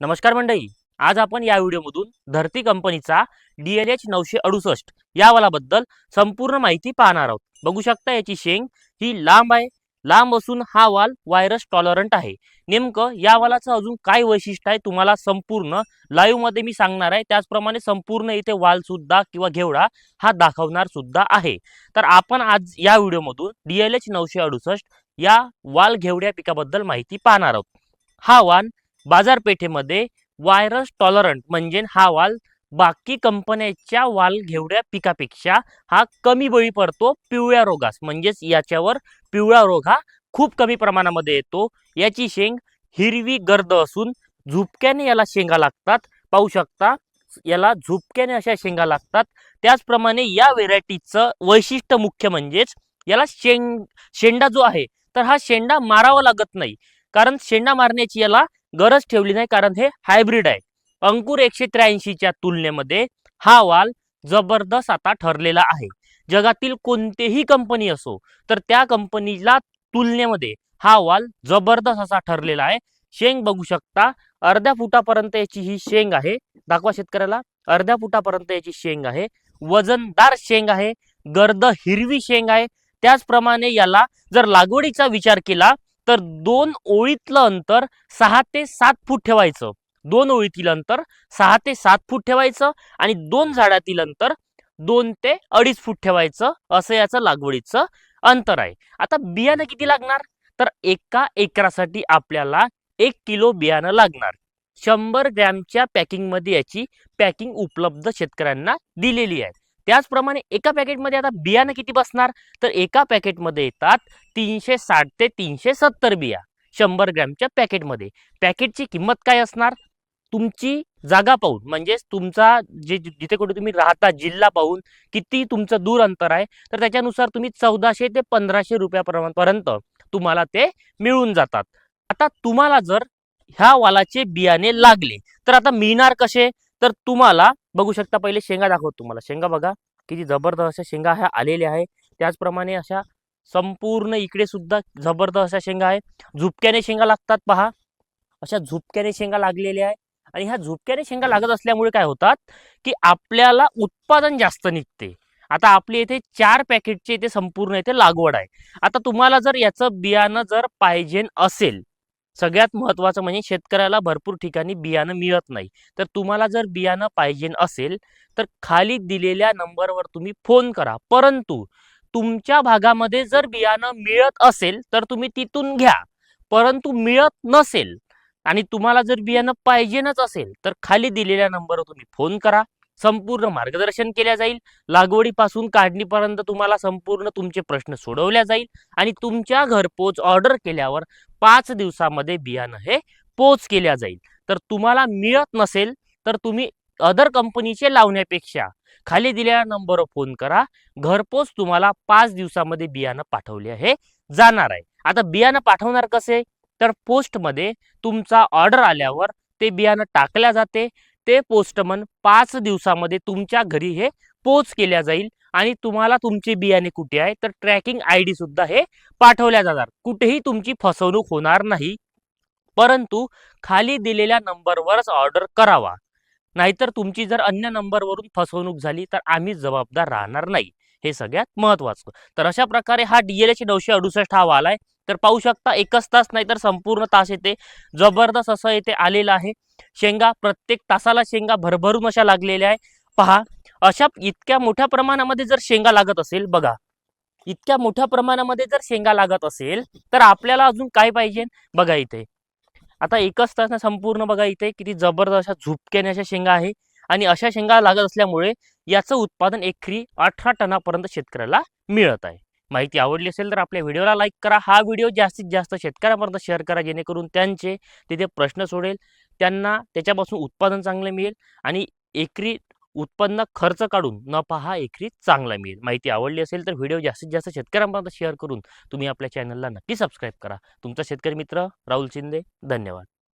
नमस्कार मंडळी आज आपण या व्हिडिओमधून धरती कंपनीचा डी एल एच नऊशे अडुसष्ट या वालाबद्दल संपूर्ण माहिती पाहणार आहोत. बघू शकता याची शेंग ही लांब आहे लांब असून हा वाल व्हायरस टॉलरंट आहे. नेमकं या वालाचं अजून काय वैशिष्ट्य आहे तुम्हाला संपूर्ण लाईव्हमध्ये मी सांगणार आहे. त्याचप्रमाणे संपूर्ण इथे वाल सुद्धा किंवा घेवडा हा दाखवणार सुद्धा आहे. तर आपण आज या व्हिडिओमधून डी एल एच नऊशे अडुसष्ट या वाल घेवड्या पिकाबद्दल माहिती पाहणार आहोत. हा वाल बाजारपेठेमध्ये व्हायरस टॉलरंट म्हणजे हा वाल बाकी कंपन्यांच्या वाल घेवड्या पिकापेक्षा हा कमी बळी पडतो पिवळ्या रोगास. म्हणजेच याच्यावर पिवळा रोग हा खूप कमी प्रमाणामध्ये येतो. याची शेंग हिरवी गर्द असून झुपक्याने याला शेंगा लागतात. पाहू शकता याला झुपक्याने अशा शेंगा लागतात. त्याचप्रमाणे या व्हेरायटीचं वैशिष्ट्य मुख्य म्हणजेच याला शेंग शेंडा जो आहे तर हा शेंडा मारावा लागत नाही. कारण शेंडा मारण्याची याला गरज ठेवली नाही कारण हे हायब्रिड आहे. अंकुर एकशे त्र्याऐंशीच्या तुलनेमध्ये हा वाल जबरदस्त आता ठरलेला आहे. जगातील कोणतेही कंपनी असो तर त्या कंपनीला तुलनेमध्ये हा वाल जबरदस्त असा ठरलेला आहे. शेंग बघू शकता अर्ध्या फुटापर्यंत याची ही शेंग आहे. दाखवा शेतकऱ्याला अर्ध्या फुटापर्यंत याची शेंग आहे. वजनदार शेंग आहे. गर्द हिरवी शेंग आहे. त्याचप्रमाणे याला जर लागवडीचा विचार केला तर दोन ओळीतलं अंतर सहा ते सात फूट ठेवायचं. दोन ओळीतील अंतर सहा ते सात फूट ठेवायचं आणि दोन झाडातील अंतर दोन ते अडीच फूट ठेवायचं. असं याचं लागवडीचं अंतर आहे. आता बियाणं किती लागणार? तर एका एकरासाठी आपल्याला एक किलो बियाणं लागणार. शंभर ग्रॅमच्या पॅकिंगमध्ये याची पॅकिंग उपलब्ध शेतकऱ्यांना दिलेली आहे. त्याचप्रमाणे एका पॅकेटमध्ये आता बियाणं किती बसणार? तर एका पॅकेटमध्ये येतात तीनशे साठ ते तीनशे सत्तर बिया शंभर ग्रॅमच्या पॅकेटमध्ये पॅकेटची किंमत काय असणार? तुमची जागा पाहून म्हणजेच तुमचा जे जिथे कुठे तुम्ही राहता जिल्हा पाहून किती तुमचं दूर अंतर आहे तर त्याच्यानुसार तुम्ही चौदाशे ते पंधराशे रुपयापर्यंत तुम्हाला ते मिळून जातात. आता तुम्हाला जर ह्या वालाचे बियाणे लागले तर आता मिळणार कसे? तर तुम्हाला बघू शकता पहिले शेंगा दाखवतो तुम्हाला. शेंगा बघा किती जबरदस्त अशा शेंगा ह्या आलेल्या आहे त्याचप्रमाणे अशा संपूर्ण इकडे सुद्धा जबरदस्त अशा शेंगा आहे झुपक्याने शेंगा लागतात पहा. अशा झुपक्याने शेंगा लागलेल्या आहे आणि ह्या झुपक्याने शेंगा लागत असल्यामुळे काय होतात की आपल्याला उत्पादन जास्त निघते. आता आपली इथे चार पॅकेटचे इथे संपूर्ण इथे लागवड आहे. आता तुम्हाला जर याचं बियाणं जर पाहिजे असेल सगळ्यात महत्त्वाचं म्हणजे शेतकऱ्याला भरपूर ठिकाणी बियाणं मिळत नाही. तर तुम्हाला जर बियाणं पाहिजे असेल तर खाली दिलेल्या नंबरवर तुम्ही फोन करा. परंतु तुमच्या भागामध्ये जर बियाणं मिळत असेल तर तुम्ही तिथून घ्या. परंतु मिळत नसेल आणि तुम्हाला जर बियाणं पाहिजेनच असेल तर खाली दिलेल्या नंबरवर तुम्ही फोन करा. संपूर्ण मार्गदर्शन केल्या जाईल. लागवडीपासून काढणीपर्यंत तुम्हाला संपूर्ण तुमचे प्रश्न सोडवल्या जाईल. आणि तुमच्या घरपोच ऑर्डर केल्यावर पाच दिवसामध्ये बियाणं हे पोच केल्या जाईल. तर तुम्हाला मिळत नसेल तर तुम्ही अदर कंपनीचे लावण्यापेक्षा खाली दिलेल्या नंबरवर फोन करा. घरपोच तुम्हाला पाच दिवसामध्ये बियाणं पाठवले हे जाणार आहे. आता बियाणं पाठवणार कसे? तर पोस्टमध्ये तुमचा ऑर्डर आल्यावर ते बियाणं टाकल्या जाते. ते पोस्टमन पाच दिवसामध्ये तुमच्या घरी हे पोच केल्या जाईल आणि तुम्हाला तुमचे बियाणे कुठे आहे तर ट्रॅकिंग आय डी सुद्धा हे पाठवल्या जाणार. कुठेही तुमची फसवणूक होणार नाही. परंतु खाली दिलेल्या नंबरवरच ऑर्डर करावा. नाहीतर तुमची जर अन्य नंबरवरून फसवणूक झाली तर आम्ही जबाबदार राहणार नाही. हे सगळ्यात महत्वाचं. तर अशा प्रकारे हा डीएलएच नऊशे अडुसष्ट हा वाला आहे. तर पाहू शकता एकच तास नाही तर संपूर्ण तास येते. जबरदस्त असं येथे आलेलं आहे. शेंगा प्रत्येक तासाला शेंगा भरभरून अशा लागलेल्या आहे. पहा अशा इतक्या मोठ्या प्रमाणामध्ये जर शेंगा लागत असेल बघा. इतक्या मोठ्या प्रमाणामध्ये जर शेंगा लागत असेल तर आपल्याला अजून काय पाहिजे? बघा इथे. आता एकच तास संपूर्ण बघा इथे किती जबरदस्त अशा झुपक्याने अशा शेंगा आहे. आणि अशा शेंगा लागत असल्यामुळे याचं उत्पादन एकरी अठरा टनापर्यंत शेतकऱ्याला मिळत आहे. माहिती आवडली असेल तर आपल्या व्हिडिओला लाईक करा. हा व्हिडिओ जास्तीत जास्त शेतकऱ्यापर्यंत शेअर करा जेणेकरून त्यांचे तिथे प्रश्न सोडेल. त्यांना त्याच्यापासून उत्पादन चांगलं मिळेल आणि एकरी उत्पन्न खर्च काढून नफा हा एकरी चांगला मिळेल. माहिती आवडली असेल तर व्हिडिओ जास्तीत जास्त शेतकऱ्यांपर्यंत शेअर करून तुम्ही आपल्या चॅनलला नक्की सबस्क्राईब करा. तुमचा शेतकरी मित्र राहुल शिंदे धन्यवाद.